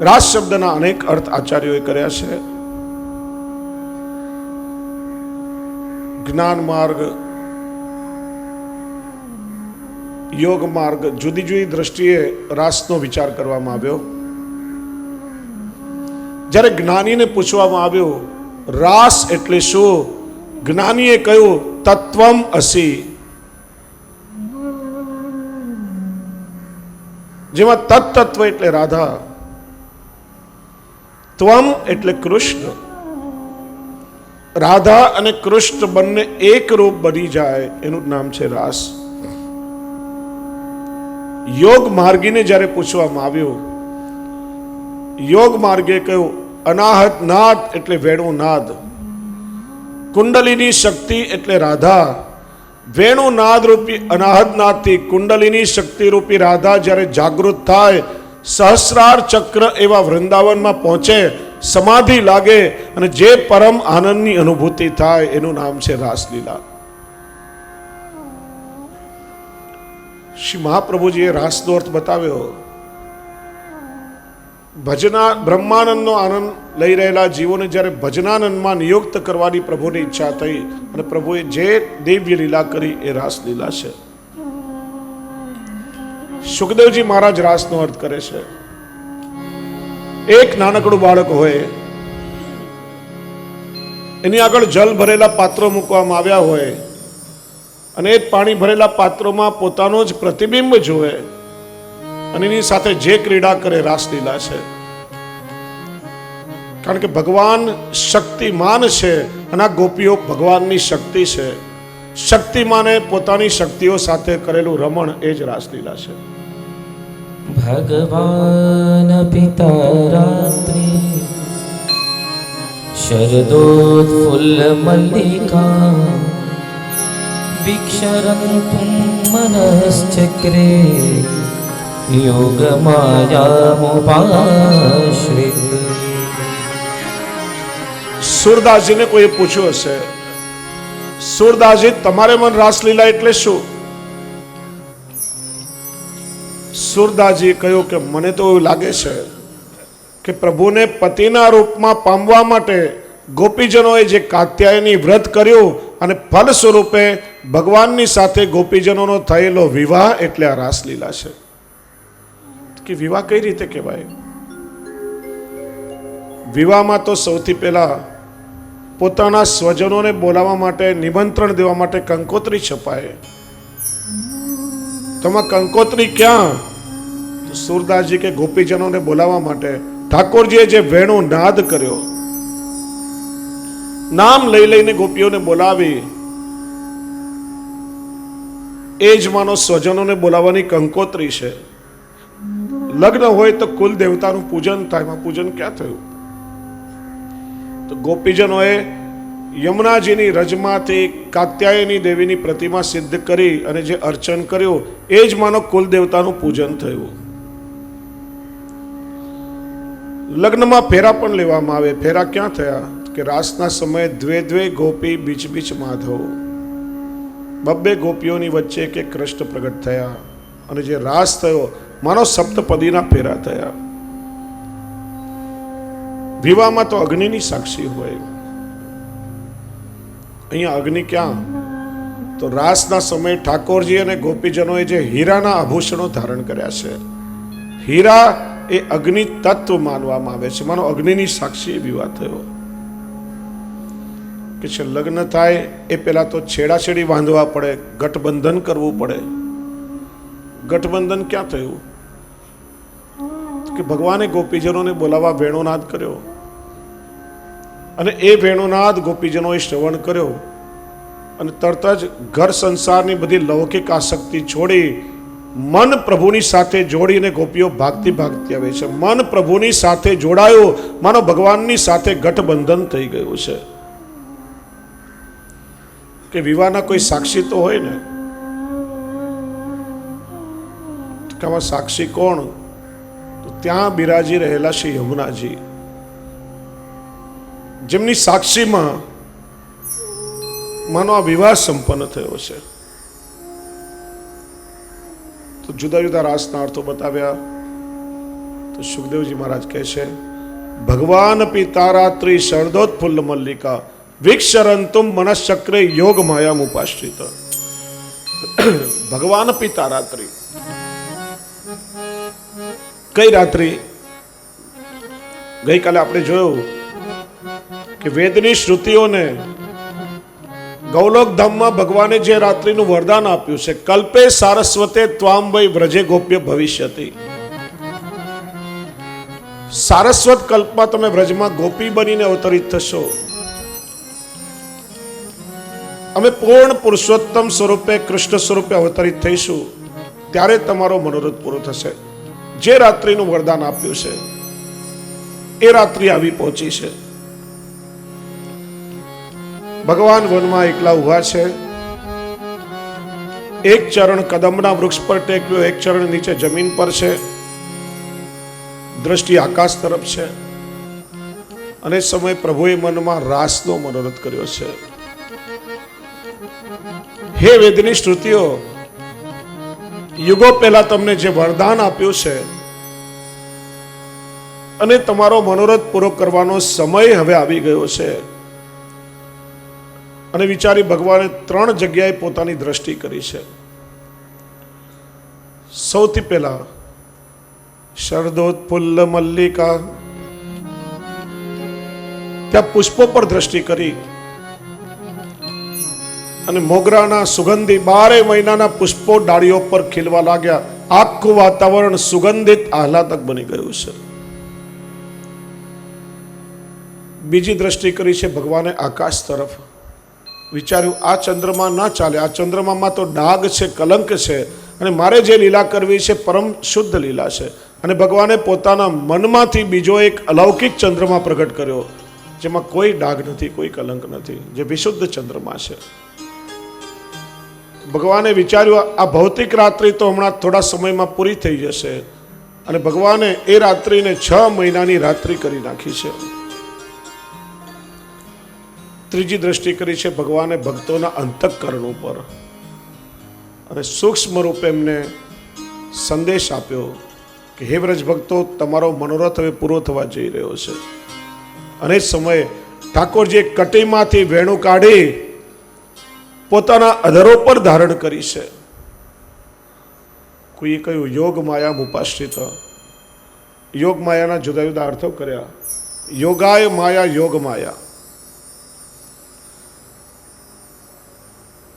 રાસ શબ્દના અનેક અર્થ આચાર્યોએ કર્યા છે. જ્ઞાન માર્ગ, યોગ માર્ગ જુદી જુદી દ્રષ્ટિએ રાસનો વિચાર કરવામાં આવ્યો. જ્યારે જ્ઞાનીને પૂછવામાં આવ્યું, રાસ એટલે શું? જ્ઞાનીએ કહ્યું, તત્વમ અસી. જેમાં તત્તત્વ એટલે રાધા. ત્વમ એટલે કૃષ્ણ. રાધા અને કૃષ્ણ બંને એક રૂપ બની જાય, એનું નામ છે રાસ. યોગ માર્ગીને જ્યારે પૂછવામાં આવ્યું, યોગ માર્ગે કહ્યું, અનાહત નાદ એટલે વેણુ નાદ. કુંડલીની શક્તિ એટલે રાધા. વેણુ નાદ રૂપી અનાહત નાદથી કુંડલીની શક્તિ રૂપી રાધા જ્યારે જાગૃત થાય સહસ્રાર ચક્ર એવા વૃંદાવનમાં પહોંચે, સમાધિ લાગે અને જે પરમ આનંદની અનુભૂતિ થાય એનું નામ છે રાસલીલા. શ્રી મહાપ્રભુજીએ રાસનો અર્થ બતાવ્યો, ભજના બ્રહ્માનંદનો આનંદ લઈ રહેલા જીવોને જ્યારે ભજનાનંદમાં નિયુક્ત કરવાની પ્રભુની ઈચ્છા થઈ અને પ્રભુએ જે દિવ્ય લીલા કરી એ રાસલીલા છે. સુખદેવજી મહારાજ રાસનો અર્થ કરે છે. એક નાનકડું બાળક હોય, એની આગળ જલ ભરેલા પાત્રો મૂકવામાં આવ્યા હોય, અને એ પાણી ભરેલા પાત્રોમાં પોતાનો જ પ્રતિબિંબ જોવે અને એની સાથે જે ક્રીડા કરે રાસલીલા છે. કારણ કે ભગવાન શક્તિમાન છે, અને આ ગોપીઓ ભગવાનની શક્તિ છે. શક્તિમાને પોતાની શક્તિઓ સાથે કરેલું રમણ એ જ રાસલીલા છે. भगवान् पिता रात्रि शरदोत्फुल्लमल्लिका विक्षरन्तुं मनश्चक्रे योगमायामुपाश्रित સુરદાસજીને કોઈએ પૂછ્યું હશે સુરદાસજી તમારે મન રાસલીલા એટલે શું સુરદાસજીએ કહ્યું કે મને તો એવું લાગે છે કે પ્રભુને પતિના રૂપમાં પામવા માટે ગોપીજનોએ જે કાત્યાયની વ્રત કર્યું અને ફલ સ્વરૂપે ભગવાનની સાથે ગોપીજનોનો થયેલો વિવાહ એટલે આ રાસલીલા છે. કે વિવાહ કઈ રીતે કહેવાય? વિવાહમાં તો સૌથી પહેલા પોતાના સ્વજનોને બોલાવવા માટે, નિમંત્રણ દેવા માટે કંકોત્રી છપાય. તમા કંકોત્રી ક્યાં? સુરદાસજી કે ગોપીજનોને બોલાવવા માટે ઠાકોરજીએ જે વેણો નાદ કર્યો, નામ લઈ લઈને ગોપીઓને બોલાવી, એ જ માનો સ્વજનોને બોલાવવાની કંકોત્રી છે. લગ્ન હોય તો કુલ દેવતાનું પૂજન થાય પૂજન ક્યાં થયું? તો ગોપીજનોએ યમુનાજીની રજમાંથી કાત્યાયની દેવીની પ્રતિમા સિદ્ધ કરી અને જે અર્ચન કર્યું, એ જ માનો કુલ દેવતાનું પૂજન થયું. લગ્નમાં ફેરા પણ લેવામાં આવે. ફેરા ક્યાં થયા? કે રાસના સમયે દ્વે દ્વે ગોપી બીચ બીચ માધવ. બબ્બે ગોપીઓની વચ્ચે કે કૃષ્ણ પ્રગટ થયા અને જે રાસ થયો, માનો સપ્તપદીના ફેરા થયા. વિવાહમાં તો અગ્નિની સાક્ષી હોય. અહીંયા અગ્નિ ક્યાં? તો રાસના સમયે ઠાકોરજી અને ગોપીજનોએ જે હીરાના આભૂષણો ધારણ કર્યા છે, હીરા એ અગ્નિ તત્વ માનવામાં આવે છે. માનો, અગ્નિની સાક્ષી વિવાહ થયો. કે છે, લગ્ન થાય એ પહેલાં તો છેડાછેડી બાંધવા પડે, ગઠબંધન કરવું પડે. ગઠબંધન ક્યાં થયું? કે ભગવાને ગોપીજનોને બોલાવવા વેણોનાદ કર્યો. અને એ વેણુનાદ ગોપીજનોએ શ્રવણ કર્યો અને તરત જ ઘર સંસારની બધી લૌકિક આસક્તિ છોડી મન પ્રભુની સાથે જોડીને ગોપીઓ ભાગતી ભાગતી આવે છે. મન પ્રભુની સાથે જોડાયો, માનો ભગવાનની સાથે ગઠબંધન થઈ ગયું છે. કે વિવાહના કોઈ સાક્ષી તો હોય ને? તો સાક્ષી કોણ? ત્યાં બિરાજી રહેલા શ્રી યમુનાજી. જેમની સાક્ષીમાં માનો આ વિવાહ સંપન્ન થયો છે. તો જુદા જુદા રાસના અર્થો બતાવ્યા. તો સુખદેવજી મહારાજ કહે છે, ભગવાન પિતારાત્રિ શરદોત ફુલ્લ મલ્લિકા, વિક્ષરંતુમ મનશ્ચક્રે યોગ માયામ ઉપાશ્રિત. ભગવાન પિતારાત્રિ. કઈ રાત્રિ? ગઈકાલે આપણે જોયું કે વેદની શ્રુતિઓને ગૌલોક ધામમાં ભગવાને જે રાત્રિનું વરદાન આપ્યું છે, કલ્પે સારસ્વતે ત્વામભાઈ વ્રજે ગોપ્ય ભવિષ્યતિ. સારસ્વત કલ્પમાં તમે વ્રજમાં ગોપી બનીને અવતરિત થશો. અમે પૂર્ણ પુરુષોત્તમ સ્વરૂપે, કૃષ્ણ સ્વરૂપે અવતરિત થઈશું. ત્યારે તમારો મનોરથ પૂરો થશે. જે રાત્રિનું વરદાન આપ્યું છે, એ રાત્રિ આવી પહોંચી છે. ભગવાન વનમાં એકલા ઊભા છે. એક ચરણ કદમના વૃક્ષ પર ટેક્યો, એક ચરણ નીચે જમીન પર છે. દ્રષ્ટિ આકાશ તરફ છે. અને સમય પ્રભુએ મનમાં રાસનો મનોરથ કર્યો છે. હે વેદની શ્રુતિઓ, યુગો પહેલા તમને જે વરદાન આપ્યું છે અને તમારો મનોરથ પૂરો કરવાનો સમય હવે આવી ગયો છે. અને વિચારી ભગવાને ત્રણ જગ્યાએ પોતાની દ્રષ્ટિ કરી છે. સૌથી પહેલા શરદોત્ફુલ્લ મલ્લિકા ત્યાં પુષ્પો પર દ્રષ્ટિ કરી અને મોગરાના સુગંધી બારે મહિનાના પુષ્પો ડાળીઓ પર ખીલવા લાગ્યા. આખું વાતાવરણ સુગંધિત આહલાદક બની ગયું છે. બીજી દ્રષ્ટિ કરી છે ભગવાને આકાશ તરફ. વિચાર્યું, આ ચંદ્રમાં ના ચાલે, આ ચંદ્રમામાં તો ડાઘ છે, કલંક છે અને મારે જે લીલા કરવી છે, પરમ શુદ્ધ લીલા છે. અને ભગવાને પોતાના મનમાંથી બીજો એક અલૌકિક ચંદ્રમા પ્રગટ કર્યો, જેમાં કોઈ ડાઘ નથી, કોઈ કલંક નથી, જે વિશુદ્ધ ચંદ્રમા છે. ભગવાને વિચાર્યું, આ ભૌતિક રાત્રિ તો હમણાં થોડા સમયમાં પૂરી થઈ જશે. અને ભગવાને એ રાત્રિને છ મહિનાની રાત્રિ કરી નાખી છે. ત્રીજી દ્રષ્ટિ કરી છે ભગવાને ભક્તોના અંતઃકરણ ઉપર. અને સૂક્ષ્મ રૂપે એમને સંદેશ આપ્યો કે, હે વ્રજ ભક્તો, તમારો મનોરથ હવે પૂરો થવા જઈ રહ્યો છે. અને સમયે ઠાકોરજીએ કટીમાંથી વેણું કાઢી પોતાના અધરો પર ધારણ કરી છે. કોઈએ કહ્યું, યોગ માયા ઉપાશ્રિત. યોગ માયાના જુદા જુદા અર્થો કર્યા. યોગાય માયા યોગ માયા.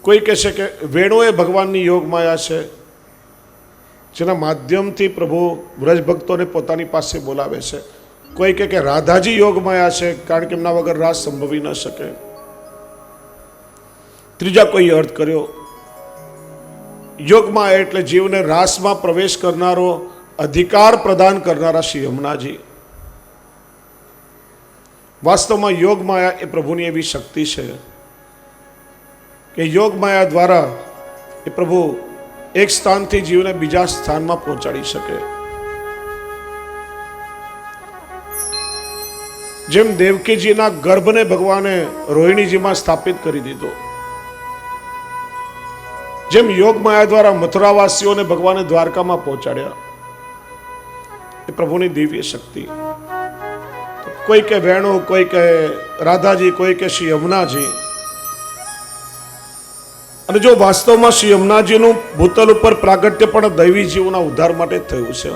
કોઈ કહે છે કે વેણો એ ભગવાનની યોગ માયા છે? જેના માધ્યમથી પ્રભુ વ્રજ ભક્તોને પોતાની પાસે બોલાવે છે. કોઈ કહે કે રાધાજી યોગ માયા છે, કારણ કે એમના વગર રાસ સંભવી ન શકે. ત્રીજા કોઈ અર્થ કર્યો? યોગમાં એટલે જીવને રાસમાં પ્રવેશ કરનારો અધિકાર પ્રદાન કરનારા શ્રી હમણાજી વાસ્તવમાં યોગમાં માયા એ પ્રભુની એવી શક્તિ છે. કે યોગ માયા દ્વારા એ પ્રભુ એક સ્થાનથી જીવને બીજા સ્થાનમાં પહોંચાડી શકે. જેમ દેવકીજીના ગર્ભને ભગવાને રોહિણીજીમાં સ્થાપિત કરી દીધો. જેમ યોગ માયા દ્વારા મથુરાવાસીઓને ભગવાને દ્વારકામાં પહોંચાડ્યા. એ પ્રભુની દિવ્ય શક્તિ. કોઈ કે વેણુ, કોઈ કે રાધાજી, કોઈ કે શ્રી યમુનાજી અને જો વાસ્તવમાં શ્રી યમુનાજીનું ભૂતલ ઉપર પ્રાગટ્ય પણ દૈવી જીવના ઉદ્ધાર માટે થયું છે